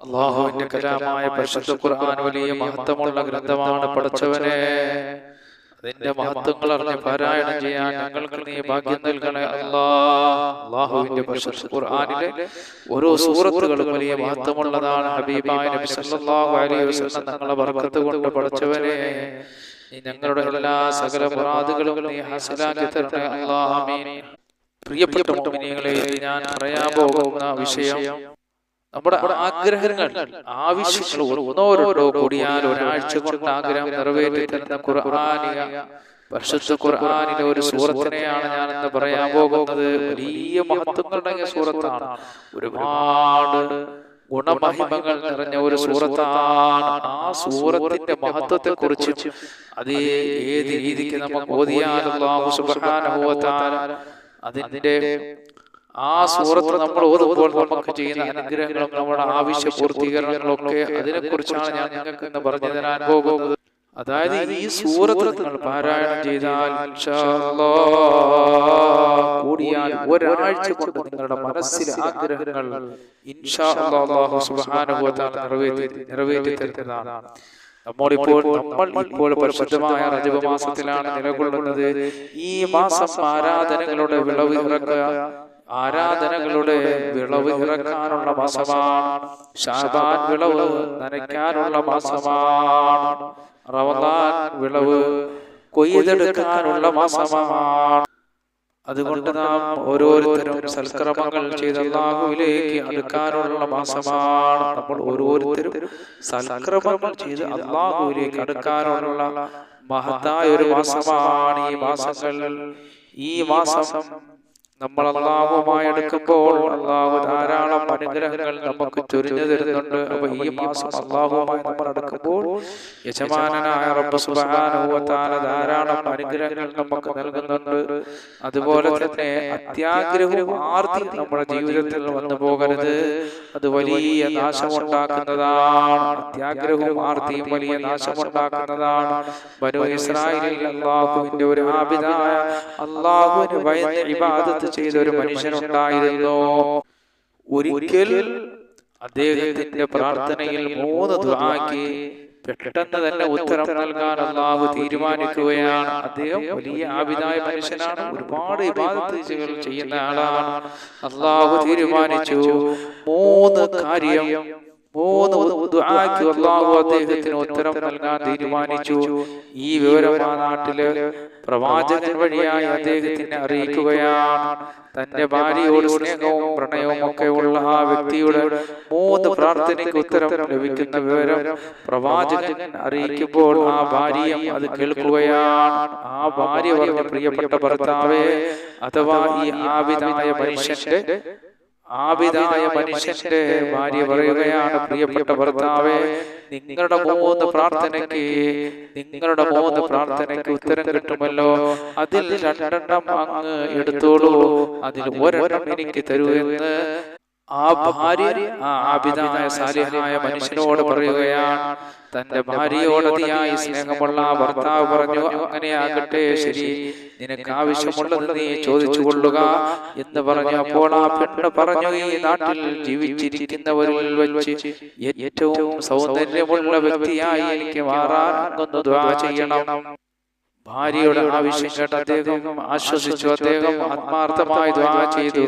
അള്ളാഹുവിന്റെ കലാമായ പരിശുദ്ധ ഖുർആൻ വലിയ മഹത്വമുള്ള ഗ്രന്ഥമാണ് പഠിച്ചവനെ. അതിന്റെ മഹത്വങ്ങൾ അറിഞ്ഞ് പാരായണം ചെയ്യാൻ ഞങ്ങൾക്ക് നീ ഭാഗ്യം നൽകണേ അള്ളാഹുവിന്റെ പരിശുദ്ധ ഖുർആനിലെ ഓരോ സൂറത്തുകളും വലിയ മഹത്വമുള്ളതാണ് ഹബീബായ നബി സല്ലല്ലാഹു അലൈഹി വസല്ലം തങ്ങളെ ബർക്കത്ത് കൊണ്ട് പഠിച്ചവനെ. ഞങ്ങളുടെ എല്ലാ സകല മുറാദുകളും നീ ഹാസിലാക്കി തരണേ. അല്ലാ ആമീൻ. പ്രിയപ്പെട്ട മുഅ്മിനീങ്ങളെ ഞാൻ പറയാൻ പോകുന്ന വിഷയം നമ്മുടെ ആഗ്രഹങ്ങൾ ആവശ്യങ്ങൾ ഒന്നോരോ കൂടിയാൽ ഒരാഴ്ച കൊണ്ട് ആഗ്രഹം നിറവേറ്റി തരുന്ന ഖുർആാനിക പരിശുദ്ധ ഖുർആാനിലെ ഒരു സൂറത്തിനെയാണ് ഞാൻ എന്ന് പറയാൻ പോകുന്നത്. വലിയ മഹത്വങ്ങളുടെ സൂറത്താണ്. ഒരുപാട് ഗുണമഹിമകൾ നിറഞ്ഞ ഒരു സൂറത്താണ്. ആ സൂറത്തിന്റെ മഹത്വത്തെ കുറിച്ച് അത് ഏത് രീതിക്ക് നമുക്ക് തആല അതിന്റെ ആ സൂറത്ത് നമ്മൾ ഓതുമ്പോൾ നമുക്ക് ചെയ്യുന്ന അനുഗ്രഹങ്ങളും നമ്മുടെ ആവശ്യ പൂർത്തീകരണങ്ങളൊക്കെ അതിനെ കുറിച്ചാണ് ഞാൻ നിങ്ങൾക്ക് ഇന്ന് പറഞ്ഞു തരാൻ പോകുന്നത്. അതായത് ഈ സൂറത്ത് നിങ്ങൾ പാരായണം ചെയ്താൽ കൂടിയാൽ ഒരാഴ്ച കൊണ്ട് നിങ്ങളുടെ മനസ്സിലെ ആഗ്രഹങ്ങൾ നിറവേറ്റി നിറവേറ്റി തരുന്നതാണ്. നമ്മളിപ്പോൾ നമ്മൾ ഇപ്പോൾ പരിശുദ്ധമായ റജബ് മാസത്തിലാണ് നിലകൊള്ളുന്നത്. ഈ മാസം ആരാധനകളുടെ വിളവ് ഇറക്കുക. ആരാധനകളുടെ വിളവ് ഇറക്കാനുള്ള മാസമാണ്. ഷാബാൻ വിളവ് നനയ്ക്കാനുള്ള മാസമാണ്. റമദാൻ വിളവ് കൊയ്തെടുക്കാനുള്ള മാസമാണ്. അതുകൊണ്ട് നാം ഓരോരുത്തരും സൽക്രമങ്ങൾ ചെയ്ത് അള്ളാഹുവിലേക്ക് അടുക്കാനുള്ള മാസമാണ്. നമ്മൾ ഓരോരുത്തരും സൽക്രമങ്ങൾ ചെയ്ത് അള്ളാഹുവിലേക്ക് അടുക്കാനുള്ള മഹത്തായ ഒരു മാസമാണ് ഈ മാസങ്ങൾ. ഈ മാസം നമ്മൾ അള്ളാഹുമായി എടുക്കുമ്പോൾ അള്ളാഹു ധാരാളം അനുഗ്രഹങ്ങൾ നമുക്ക് ചൊരിഞ്ഞു തരുന്നുണ്ട്. അപ്പൊ ഈ മാസം അള്ളാഹുമായി നമ്മൾ എടുക്കുമ്പോൾ യജമാനായ റബ്ബ് തആല ധാരാളം അനുഗ്രഹങ്ങൾ നമുക്ക് നൽകുന്നുണ്ട്. അതുപോലെ തന്നെ അത്യാഗ്രഹവും ആർത്തിയും നമ്മുടെ ജീവിതത്തിൽ വന്നു പോകരുത്. അത് വലിയ നാശമുണ്ടാക്കുന്നതാണ്. അത്യാഗ്രഹവും ആർത്തിയും വലിയ നാശമുണ്ടാക്കുന്നതാണ്. ബനു ഇസ്രായേലിൽ അള്ളാഹുവിന്റെ ഒരു ആബിദായ അള്ളാഹുവിന് ഭയന്ന് ഇബാദത്ത് ചെയ്ത ഒരു മനുഷ്യനുണ്ടായിരുന്നു? ഒരിക്കൽ അദ്ദേഹത്തിന്റെ പ്രാർത്ഥനയിൽ മൂന്ന് ദുആക്ക് പെട്ടെന്ന് തന്നെ ഉത്തരം നൽകാൻ അള്ളാഹു തീരുമാനിക്കുകയാണ്. അദ്ദേഹം വലിയ ആവിതായ മനുഷ്യനാണ്. ഒരുപാട് ഇബാദത്തുകൾ ചെയ്യുന്ന ആളാണ്. അള്ളാഹു തീരുമാനിച്ചു. മൂന്ന് കാര്യം മൂന്ന് ദുആക്ക് അള്ളാഹു അദ്ദേഹത്തിന് ഉത്തരം നൽകാൻ തീരുമാനിച്ചു. ഈ വിവരം ആ നാട്ടിൽ പ്രവാചകൻ വഴിയായി അദ്ദേഹത്തിനെ അറിയിക്കുകയാണ്. തന്റെ ഭാര്യയോട് സ്നേഹവും പ്രണയവും ഒക്കെ ഉള്ള ആ വ്യക്തിയുടെ മൂന്ന് പ്രാർത്ഥനയ്ക്ക് ഉത്തരം ലഭിക്കുന്ന വിവരം പ്രവാചകൻ അറിയിക്കുമ്പോൾ ആ ഭാര്യയും അത് കേൾക്കുകയാണ്. ആ ഭാര്യ പറഞ്ഞ പ്രിയപ്പെട്ട ഭർത്താവേ അഥവാ ഈ ആവിധമായ മനുഷ്യന്റെ ആബിദായ മനുഷ്യന്റെ ഭാര്യ പറയുകയാണ് പ്രിയപ്പെട്ട ഭർത്താവേ നിങ്ങളുടെ മൂന്ന് പ്രാർത്ഥനയ്ക്ക് നിങ്ങളുടെ മൂന്ന് പ്രാർത്ഥനയ്ക്ക് ഉത്തരം കിട്ടുമല്ലോ. അതിൽ രണ്ടെണ്ണം അങ്ങ് എടുത്തോളൂ. അതിൽ ഒരെണ്ണം എനിക്ക് തരൂ എന്ന് ആ ഭാര്യ ആ ആബിദായ സാലിഹായ മനുഷ്യനോട് പറയുകയാണ് തന്റെ ഭാര്യയോട് നീയായി സ്നേഹമുള്ള ഭർത്താവ് പറഞ്ഞു അങ്ങനെയാകട്ടെ ശരി നിനക്ക് ആവശ്യമുള്ളത് നീ ചോദിച്ചു കൊള്ളുക എന്ന് പറഞ്ഞു. അപ്പോൾ ആ പെണ്ണ് പറഞ്ഞു ഈ നാട്ടിൽ ജീവിച്ചിരിക്കുന്നവരിൽ വെച്ച് ഏറ്റവും സൗന്ദര്യമുള്ള വ്യക്തിയായി എനിക്ക് മാറാൻ ചെയ്യണം. ഭാര്യയുടെ ആവശ്യം കേട്ട് അദ്ദേഹം ആശ്വസിച്ചു. അദ്ദേഹം ആത്മാർത്ഥമായി ദ്വാ ചെയ്തു.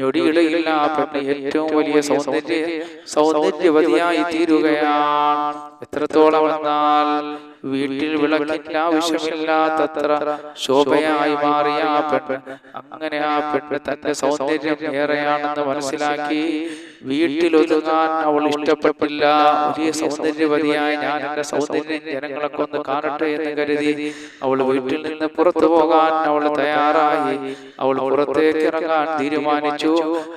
ഞൊടിയിടയില്ല ആ പെണ്ണ് ഏറ്റവും വലിയ സൗന്ദര്യ സൗന്ദര്യവതിയായി തീരുകയാണ്. എത്രത്തോളം എന്നാൽ വീട്ടിൽ വിളക്കിന്റെ ആവശ്യമില്ലാത്തത്ര ശോഭയായി മാറിയ ആ പെണ്ണ്. അങ്ങനെ ആ പെണ്ണ് തന്റെ സൗന്ദര്യം ഏറെയാണെന്ന് മനസ്സിലാക്കി വീട്ടിൽ ഒതുങ്ങാൻ അവൾ ഇഷ്ടപ്പെട്ടില്ല. വലിയ സൗന്ദര്യവതിയായ ഞാൻ എന്റെ സൗന്ദര്യം ജനങ്ങളൊക്കെ ഒന്ന് കാണട്ടെ എന്ന് കരുതി അവൾ വീട്ടിൽ നിന്ന് പുറത്തു പോകാൻ അവൾ തയ്യാറായി. അവൾ പുറത്തേക്ക് ഇറങ്ങാൻ തീരുമാനിച്ചു.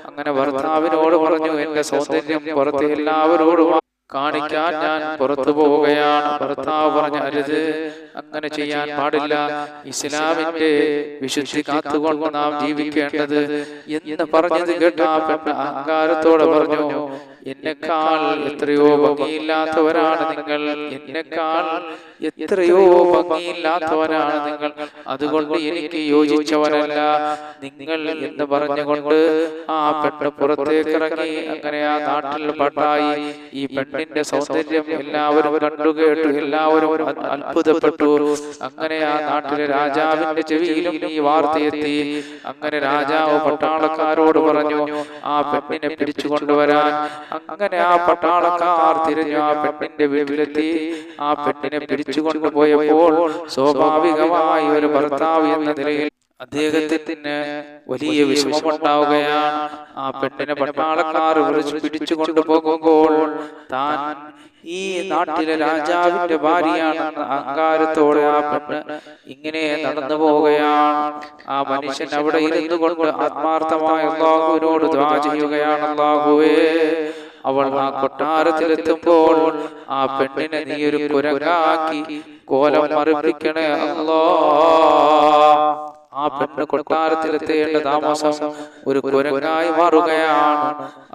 അങ്ങനെ ഭർത്താവിനോട് പറഞ്ഞു എന്റെ സൗന്ദര്യം പുറത്തെ എല്ലാവരോടും കാണിക്കാൻ ഞാൻ പുറത്തു പോവുകയാണ്. ഭർത്താവ് പറഞ്ഞ അരുത് അങ്ങനെ ചെയ്യാൻ പാടില്ല. ഇസ്ലാമിന്റെ വിശുദ്ധി കാത്തുകൊണ്ട് നാം ജീവിക്കേണ്ടത് എന്ന് പറഞ്ഞത് കേട്ട ആ പെണ്ണ് അഹങ്കാരത്തോടെ പറഞ്ഞു എന്നെക്കാൾ എത്രയോ ഭംഗിയില്ലാത്തവരാണ് നിങ്ങൾ. എന്നെക്കാൾ എത്രയോ ഭംഗിയില്ലാത്തവനാണ് നിങ്ങൾ. അതുകൊണ്ട് എനിക്ക് യോജിച്ചവനല്ല. നിങ്ങൾ എന്ന് പറഞ്ഞുകൊണ്ട് ആ പെണ്ണ് പുറത്തേക്കിറങ്ങി അങ്ങനെ ആ നാട്ടിൽ പട്ടായി ഈ പെണ്ണിന്റെ സൗന്ദര്യം എല്ലാവരും കണ്ടു കേട്ടു. എല്ലാവരും അത്ഭുതപ്പെട്ടു. അങ്ങനെ ആ നാട്ടിലെ രാജാവിന്റെ ചെവിയിലും ഈ വാർത്തയെത്തി. അങ്ങനെ രാജാവ് പട്ടാളക്കാരോട് പറഞ്ഞു ആ പെണ്ണിനെ പിടിച്ചു കൊണ്ടുവരാൻ അങ്ങനെ ആ പട്ടാളക്കാർ തിരിഞ്ഞു ആ പെണ്ണിന്റെ വീട്ടിലെത്തി. ആ പെണ്ണിനെ പിടിച്ചു കൊണ്ടുപോയപ്പോൾ സ്വാഭാവികമായി ഒരു ഭർത്താവ് എന്ന നിലയിൽ അദ്ദേഹത്തിന് വലിയ വിഷമമുണ്ടാവുകയാണ്. ആ പെട്ടിനെ പട്ടാളക്കാർ വിളിച്ച് പിടിച്ചു കൊണ്ടുപോകുമ്പോൾ താൻ ഈ നാട്ടിലെ രാജാവിന്റെ ഭാര്യയാണെന്ന അഹങ്കാരത്തോടെ ആ പെണ്ണ് ഇങ്ങനെ നടന്നു പോവുകയാണ്. ആ മനുഷ്യൻ അവിടെ ഇരുന്നു കൊണ്ട് ആത്മാർത്ഥമായ അള്ളാഹുവിനോട് ചെയ്യുകയാണ്. അള്ളാഹുവേ അവൾ ആ കൊട്ടാരത്തിലെത്തുമ്പോൾ ആ പെണ്ണിനെ നീ ഒരു കുരകാക്കി കോലം മറിപ്പിക്കണേ അല്ലോ. ആ പെണ്ണ് കൊട്ടാരത്തിലെത്തേണ്ട താമസം ഒരു കുരങ്ങായി മാറുകയാണ്.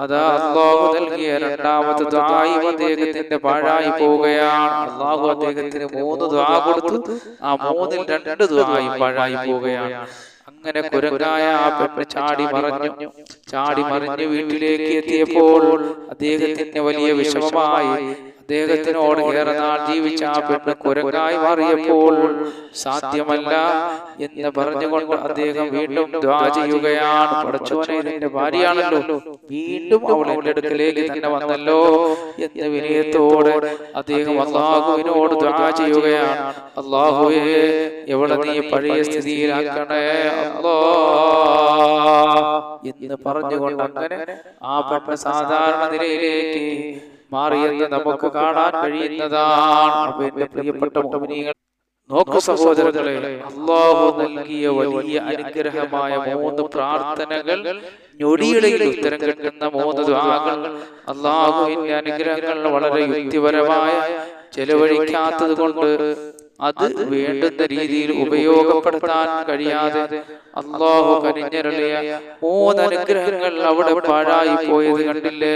അതാ അള്ളാഹു നൽകിയ രണ്ടാമത്തെ ദ്വായി അദ്ദേഹത്തിന്റെ പാഴായി പോവുകയാണ്. അള്ളാഹു അദ്ദേഹത്തിന് മൂന്ന് ദ്വാ കൊടുത്തു. ആ മൂന്നിൽ രണ്ട് ദ്വായി പാഴായി പോവുകയാണ്. അങ്ങനെ കുരങ്ങായ ആ പെണ്ണ് ചാടി മറഞ്ഞു. ചാടി മറിഞ്ഞ് വീട്ടിലേക്ക് എത്തിയപ്പോൾ അദ്ദേഹത്തിന് വലിയ വിഷമമായി അദ്ദേഹത്തിനോട് ഏറെ നാൾ ജീവിച്ച ആ പെണ്ണ് കുരങ്ങായി മാറിയപ്പോൾ സാധ്യമല്ല എന്ന് പറഞ്ഞുകൊണ്ട് അദ്ദേഹം വീണ്ടും ദ്വാ ചെയ്യുകയാണ്. പടച്ചോനെ എന്റെ ഭാര്യയാണല്ലോ. വീണ്ടും അവൾ എന്റെ അടുക്കലേക്ക് തന്നെ വന്നല്ലോ എന്ന വിനയത്തോടെ അദ്ദേഹം അള്ളാഹുവിനോട് ദ്വാ ചെയ്യുകയാണ്. അള്ളാഹുവേ എവിടെ നീ പഴയ സ്ഥിതിയിലാക്കണേ? അല്ലോ എന്ന് പറഞ്ഞുകൊണ്ട് അങ്ങനെ ആ പെണ്ണ് സാധാരണ നിലയിലേക്ക് മാറിയെന്ന് നമുക്ക് കാണാൻ കഴിയുന്നതാണ്. എന്റെ പ്രിയപ്പെട്ട മുഅ്മിനീങ്ങൾ നോക്കു സഹോദരങ്ങളെ അള്ളാഹു നൽകിയ വലിയ അനുഗ്രഹമായ മൂന്ന് പ്രാർത്ഥനകൾ ഞൊടിയിടയിൽ ഉത്തരം കിട്ടുന്ന മൂന്ന് ദ്വാകൾ അള്ളാഹുവിന്റെ അനുഗ്രഹങ്ങൾ വളരെ യുക്തിപരമായ ചെലവഴിക്കാത്തത് കൊണ്ട് അത് വേണ്ടുന്ന രീതിയിൽ ഉപയോഗപ്പെടുത്താൻ കഴിയാതെ അള്ളാഹു കരിഞ്ഞരളിയ മൂന്ന് അനുഗ്രഹങ്ങൾ അവിടെ പാഴായി പോയത് കണ്ടില്ലേ?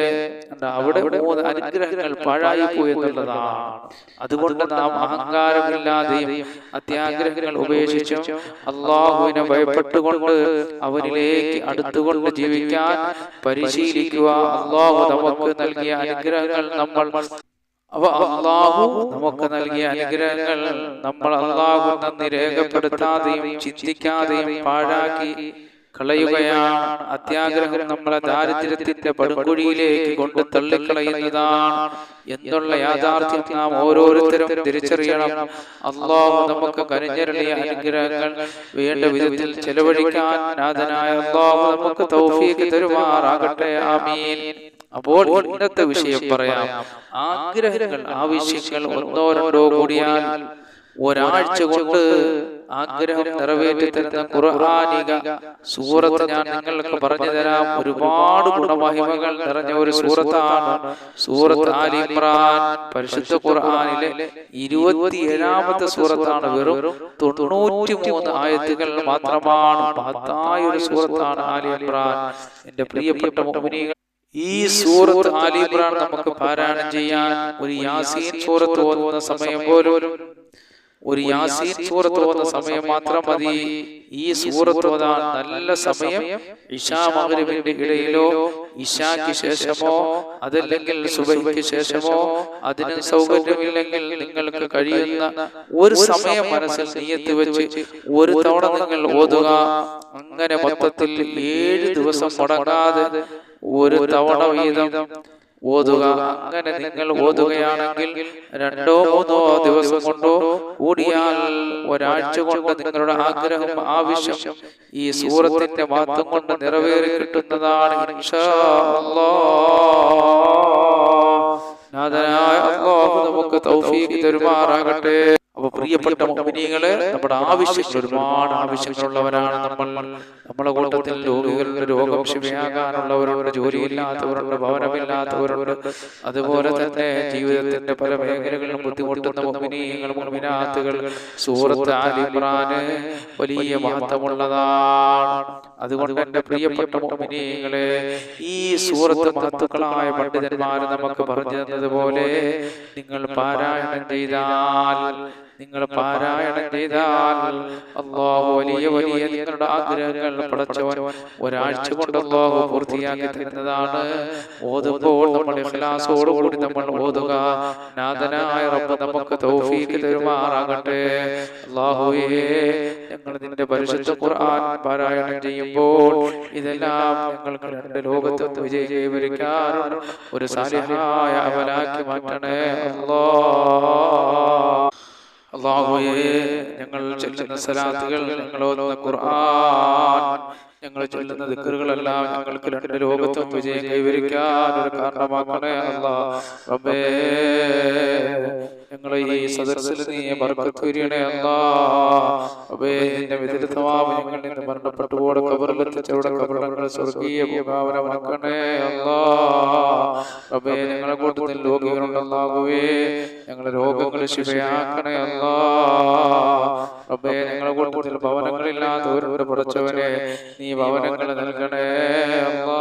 കണ്ടോ? അവിടെ മൂന്ന് അനുഗ്രഹങ്ങൾ പാഴായി പോയെന്നുള്ളതാണ് അതുകൊണ്ട് നാം അഹങ്കാരമില്ലാതെയും അത്യാഗ്രഹങ്ങൾ ഉപേക്ഷിച്ചു അള്ളാഹുവിനെ ഭയപ്പെട്ടുകൊണ്ട് അവനിലേക്ക് അടുത്തുകൊണ്ട് ജീവിക്കാൻ പരിശീലിക്കുക. അള്ളാഹു നമുക്ക് നൽകിയ അനുഗ്രഹങ്ങൾ നമ്മൾ അവ അള്ളാഹു നമുക്ക് നൽകിയ അനുഗ്രഹങ്ങൾ നമ്മൾ അള്ളാഹു നന്ദി രേഖപ്പെടുത്താതെയും ചിന്തിക്കാതെയും പാഴാക്കി കളയുകയാണ് അത്യാഗ്രഹം നമ്മളെ ദാരിദ്ര്യത്തിന്റെ പടുകുഴിയിലേക്ക് കൊണ്ട് തള്ളിക്കളയുന്നതാണ് എന്നുള്ള യാഥാർത്ഥ്യം നാം ഓരോരുത്തരും തിരിച്ചറിയണം. അള്ളാഹു നമുക്ക് കനിഞ്ഞരളിയ അനുഗ്രഹങ്ങൾ വേണ്ട വിധത്തിൽ ചെലവഴിക്കാൻ നാഥനായ അള്ളാഹു നമുക്ക് തൗഫീഖ് തരുമാറാകട്ടെ. ആമീൻ. അപ്പോൾ ഇന്നത്തെ വിഷയം പറയാം. ആഗ്രഹങ്ങൾ ആവശ്യങ്ങൾ ഒന്നോ രണ്ടോ കൂടിയാൽ ഒരാഴ്ച കൊണ്ട് ആഗ്രഹം നിറവേറ്റി തരുന്ന ഖുർആാനിക സൂറത്ത് ഞാൻ നിങ്ങൾക്ക് പറഞ്ഞു തരാം. ഒരുപാട് ഗുണമഹിമകൾ നിറഞ്ഞ ഒരു സൂറത്താണ് സൂറത്ത് ആലി ഇമ്രാൻ പരിശുദ്ധ ഖുർആാനിലെ ഇരുപത്തിയേഴാമത്തെ സൂറത്താണ്. വെറും തൊണ്ണൂറ്റി മൂന്ന് ആയത്തുകൾ മാത്രമാണ്. മഹത്തായ ഒരു സൂറത്താണ് ആലി ഇമ്രാൻ. എന്റെ പ്രിയപ്പെട്ട മുഅ്മിനീങ്ങൾ ഈ സൂറത്ത് ആലിബ്രാൻ നമുക്ക് പാരായണം ചെയ്യാൻ ഒരു യാസീൻ സൂറത്ത് ഓതുന്ന സമയം പോലും ഒരു യാസീൻ സൂറത്ത് ഓതുന്ന സമയം മാത്രം മതി ഈ സൂറത്ത് ഓതാൻ നല്ല സമയം ഇഷാ മഗ്രിബിന്റെ ഇടയിലോ ഇഷാക്ക് ശേഷമോ അതല്ലെങ്കിൽ സുബഹിക്ക് ശേഷമോ അതിന് സൗകര്യമില്ലെങ്കിൽ നിങ്ങൾക്ക് കഴിയുന്ന ഒരു സമയം മനസ്സിൽ നീയത്ത് വെച്ച് ഒരു തവണ നിങ്ങൾ ഓതുക. അങ്ങനെ മൊത്തത്തിൽ ഏഴ് ദിവസം മുടങ്ങാതെ ഒരു തവണ വീതം ഓതുക. അങ്ങനെ നിങ്ങൾ ഓതുകയാണെങ്കിൽ രണ്ടോ മൂന്നോ ദിവസം കൊണ്ടോ കൂടിയാൽ ഒരാഴ്ച കൊണ്ട് നിങ്ങളുടെ ആഗ്രഹം ആവശ്യം ഈ സൂറത്തിന്റെ മാത്രം കൊണ്ട് നിറവേറി കിട്ടുന്നതാണ്. നാഥനായ നമുക്ക് തൗഫീഖ് തരുമാറാകട്ടെ. അപ്പൊ പ്രിയപ്പെട്ട മുഅ്മിനീങ്ങളെ നമ്മുടെ ആവശ്യങ്ങൾ ഒരുപാട് ആവശ്യങ്ങളുള്ളവരാണ് നമ്മൾ. നമ്മളെ കൂട്ടത്തിൽ രോഗികളുടെ രോഗം ശിവയാകാനുള്ളവരുണ്ട് ജോലിയില്ലാത്തവരുണ്ട് ഭവനമില്ലാത്തവരുണ്ട് അതുപോലെ തന്നെ ജീവിതത്തിന്റെ പല മേഖലകളിലും ബുദ്ധിമുട്ടുന്ന മുഅ്മിനീങ്ങൾ മുഅ്മിനാത്തുകൾ സൂറത്ത് ആലിമ്രാന് വലിയ മഹത്വമുള്ളതാണ്. അതുകൊണ്ട് എന്റെ പ്രിയപ്പെട്ട മുഅ്മിനീങ്ങളെ ഈ സൂറത്ത് മഹത്തുക്കളായ പണ്ഡിതന്മാർ നമുക്ക് പറഞ്ഞു തന്നതുപോലെ നിങ്ങൾ പാരായണം ചെയ്താൽ നിങ്ങൾ പാരായണം ചെയ്താൽ അള്ളാഹു വലിയ വലിയ നിങ്ങളുടെ ആഗ്രഹങ്ങൾ പടച്ചവൻ ഒരാഴ്ച കൊണ്ട് അള്ളാഹു പൂർത്തിയാക്കി തരുന്നതാണ്. ഓതുമ്പോൾ നമ്മൾ ഇഹ്ലാസോടുകൂടി നമ്മൾ ഓതുക. നാഥനായ റബ്ബ് നമുക്ക് തൗഫീഖ് തരുമാറാകട്ടെ. അള്ളാഹുവേ ഞങ്ങൾ നിന്റെ പരിശുദ്ധ ഖുർആൻ പാരായണം ചെയ്യുമ്പോൾ ഇതെല്ലാം ഞങ്ങൾക്ക് രണ്ട് ലോകത്തും വിജയം കൈവരിക്കാറുണ്ട്. ഒരു സാലിഹായ അവലാക്കി മാറ്റണേ. അല്ലാ അള്ളാഹുയെ ഞങ്ങൾ ചൊല്ലുന്ന സലാത്തുകൾ ഞങ്ങൾ ഓതുന്ന ഖുർആൻ ഞങ്ങൾ ചൊല്ലുന്ന ദിക്കറുകളെല്ലാം ഞങ്ങൾക്ക് രണ്ട് ലോകത്തും വിജയം കൈവരിക്കാൻ ഒരു കാരണമാക്കണേ അള്ളാഹ് റബ്ബേ ഞങ്ങളെ ഈ സദസ്സിൽ നീ ബർക്കത്തുരിയണേ അല്ലാ അബേ നിന്റെ വിദഗ്ധമാവ് ഞങ്ങൾ നിന്ന് മരണപ്പെട്ടു പോടെ കബറങ്ങൾ സ്വർഗീയ അല്ലാ. ഞങ്ങളെ കൂട്ടത്തിൽ രോഗികളുണ്ടല്ലാകുവേ ഞങ്ങളെ രോഗങ്ങൾ ശിവയാക്കണേ അല്ലാ. ഞങ്ങളെ കൂട്ടത്തിൽ ഭവനങ്ങളില്ലാത്തവരുടെ പഠിച്ചവനെ നീ ഭവനങ്ങൾ നൽകണേ അല്ലാ.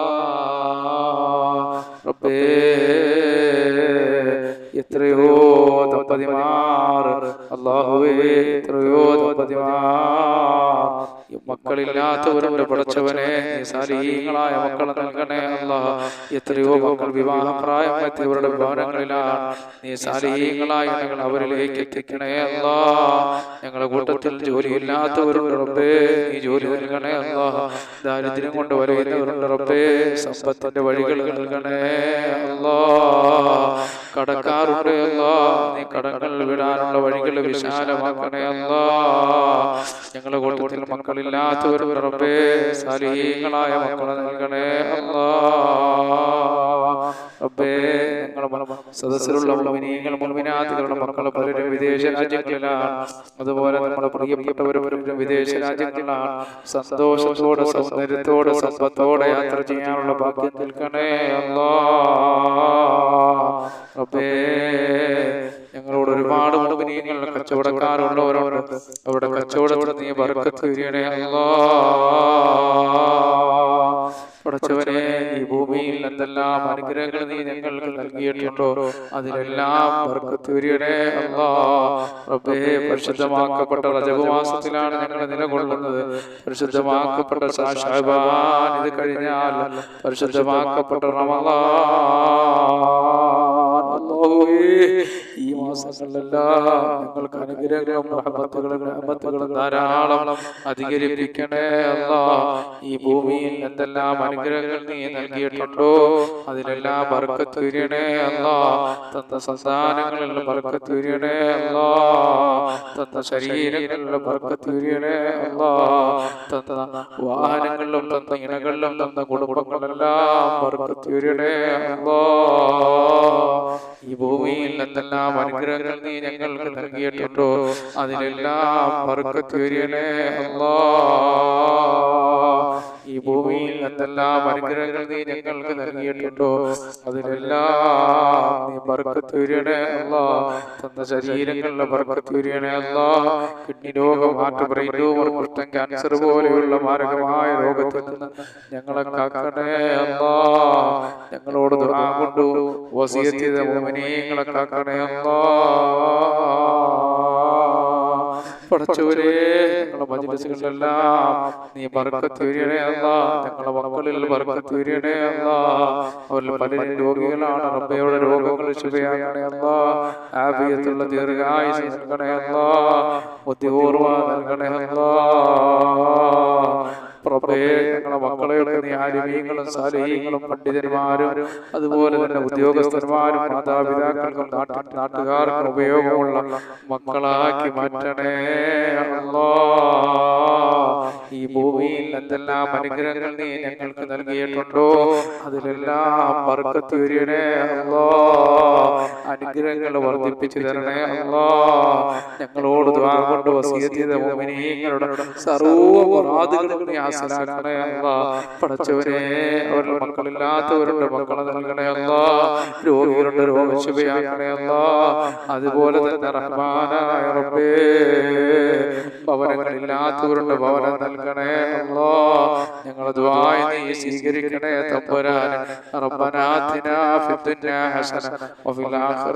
ഈ മക്കളില്ലാത്തവരുടെ പഠിച്ചവനെ നീ മക്കളെ നൽകണേ അല്ല എത്രയോ മക്കൾ വിവാഹപ്രായം എത്തിയവരുടെ ഭവനങ്ങളിലാണ് നീ സാലീങ്ങളായ ഞങ്ങൾ അവരിലേക്ക് എത്തിക്കണേ അല്ലാഹ. ഞങ്ങളുടെ കൂട്ടത്തിൽ ജോലിയില്ലാത്തവരുണ്ട് റബ്ബേ. നീ ജോലി നൽകണേ അല്ലാഹ. ദാരിദ്ര്യം കൊണ്ട് വരയുന്നവരുണ്ട് റബ്ബേ. സമ്പത്തിന്റെ വഴികൾ നൽകണേ അല്ലാഹ. കടക്കാറുണ്ട് അല്ല നീ കടങ്ങൾ വിടാനുള്ള വഴികൾ വിശാലമാക്കണേ അല്ലാഹ. ഞങ്ങളുടെ കൂട്ടത്തിൽ മക്കളില്ലാത്തവരുണ്ട് റബ്ബേ സാലിഹീങ്ങളായ മക്കളെ നൽകണേ അല്ലാ സദസ്സിലുള്ള മക്കളെ പലരും വിദേശ രാജ്യങ്ങളിലാണ്. അതുപോലെ നമ്മുടെ പ്രിയപ്പെട്ടവരും വിദേശ രാജ്യങ്ങളിലാണ്. സന്തോഷത്തോടെ സൗന്ദര്യത്തോടെ സമ്പത്തോടെ യാത്ര ചെയ്യാനുള്ള ഭാഗ്യം നിൽക്കണേ അല്ലാ റബ്ബേ ഞങ്ങളോട് ഒരുപാട് മുഅ്മിനീങ്ങൾ കച്ചവടക്കാരുള്ളവരോട് അവരുടെ കച്ചവടത്തിൽ നീ ബർക്കത്ത് വിരിയണേ അല്ലാ പടച്ചവനെ ഈ ഭൂമിയിൽ എന്തെല്ലാം അനുഗ്രഹങ്ങൾ നീ ഞങ്ങൾക്ക് നൽകിയിട്ടുണ്ടോ? അതിലെല്ലാം ബർക്കത്തൂരിയുടെ റബ്ബേ പരിശുദ്ധമാക്കപ്പെട്ട റജബ് മാസത്തിലാണ് ഞങ്ങൾ നിലകൊള്ളുന്നത്. പരിശുദ്ധമാക്കപ്പെട്ട ഷാബാൻ ഇത് കഴിഞ്ഞാൽ പരിശുദ്ധമാക്കപ്പെട്ട റമളാൻ. അല്ലാഹുവേ ഈ മാസങ്ങളിലെല്ലാം ഞങ്ങൾക്ക് അനുഗ്രഹങ്ങളും റഹ്മത്തുകളും റഹ്മത്തുകളും ധാരാളം അധികരിപ്പിക്കണേ അല്ല. ഈ ഭൂമിയിൽ എന്തെല്ലാം അനുഗ്രഹങ്ങൾ നീ നൽകിയിട്ടുണ്ടോ? അതിലെല്ലാം ബർക്കത്ത് അല്ല. തന്ന സന്താനങ്ങളിൽ ബർക്കത്ത് ഉയരണേ അല്ലാ. തന്ന ശരീരങ്ങളിലും അല്ലാ. തന്ന വാഹനങ്ങളിലും തന്ന ഇണകളിലും തന്ന കുടുംബങ്ങളെല്ലാം അല്ലാ. ഈ ഭൂമിയിൽ എന്തെല്ലാം അനുഗ്രഹങ്ങൾ നീ ഞങ്ങൾക്ക് നൽകിയിട്ടുണ്ടോ. അതിലെല്ലാം ബർക്കത്ത് ഉയരണേ അല്ലാ. ഈ ഭൂമിയിൽ എന്തെല്ലാം അനുഗ്രഹങ്ങൾ നീ ഞങ്ങൾക്ക് നൽകിയിട്ടുണ്ടോ? അതിലെല്ലാം നീ ബർക്കത്ത് ഉയരണേ അല്ലാ. തന്ന ശരീരങ്ങളിലെ ബർക്കത്ത് ഉയരണേ അല്ലാ. കിഡ്നി രോഗം ഹാർട്ട് ബ്രെയിൻ ട്യൂമർ കുഷ്ഠം ക്യാൻസർ പോലെയുള്ള മാരകമായ രോഗത്തിൽ നിന്ന് ഞങ്ങളെ കാക്കണേ അല്ലാ. ഞങ്ങളോട് ദുആ കൊണ്ട്. വസിയത്ത് ചെയ്ത മുഅ്മിനീങ്ങളെ കാക്കണേ അല്ലാ. പടച്ചവരെ ഞങ്ങളുടെ മജ്ലിസുകളിലെല്ലാം നീ ബർക്കത്ത് ഉയരണേ അല്ല. ഞങ്ങളുടെ മക്കളിൽ ബർക്കത്ത് ഉയരണേ അല്ല. അവരിൽ പലരും രോഗികളാണ്. റബ്ബയുടെ രോഗങ്ങൾ ശുഭയാക്കണേ അല്ല. ആഫിയത്തുള്ള ദീർഘായുസ് നൽകണേ അല്ല. ബുദ്ധിപൂർവ നൽകണേ അല്ല. പ്രഭേ ഞങ്ങളുടെ മക്കളെയൊക്കെ നീ ആലിമീങ്ങളും സാലിഹീങ്ങളും പണ്ഡിതന്മാരും അതുപോലെ തന്നെ ഉദ്യോഗസ്ഥന്മാരും മാതാപിതാക്കൾക്കും നാട്ടുകാർക്കും ഉപയോഗമുള്ള മക്കളാക്കി മാറ്റണേ അല്ലാ ഈ ഭൂമിയിൽ എന്തെല്ലാം അനുഗ്രഹങ്ങൾ നീ ഞങ്ങൾക്ക് നൽകിയിട്ടുണ്ടോ അതിലെല്ലാം ബർക്കത്ത് അല്ലോ അല്ലാ അനുഗ്രഹങ്ങൾ വർദ്ധിപ്പിച്ചു തരണേ അല്ലാ. ഞങ്ങളോട് കൊണ്ട് വസിയെത്തിയത് മോമിനീങ്ങളുടെ സർവമുറാദുകളും പഠിച്ചവരെ അവരുടെ മക്കളില്ലാത്തവരുടെ മക്കളെ നൽകണേ രോഗികളുടെ രോഗശുഭയാക്കണേ അതുപോലെ തന്നെ റഹ്മാനായ റബ്ബേ. ഭവനങ്ങളില്ലാത്തവരുടെ ഭവനം നൽകണേ അല്ലാ. ഞങ്ങളെ ദ്വായ നീ സ്വീകരിക്കണേ തമ്പുരാൻ റബ്ബനാഥിനാ ഫിത്തുന്നാ ഹസന. വഫിൽ ആഖിറ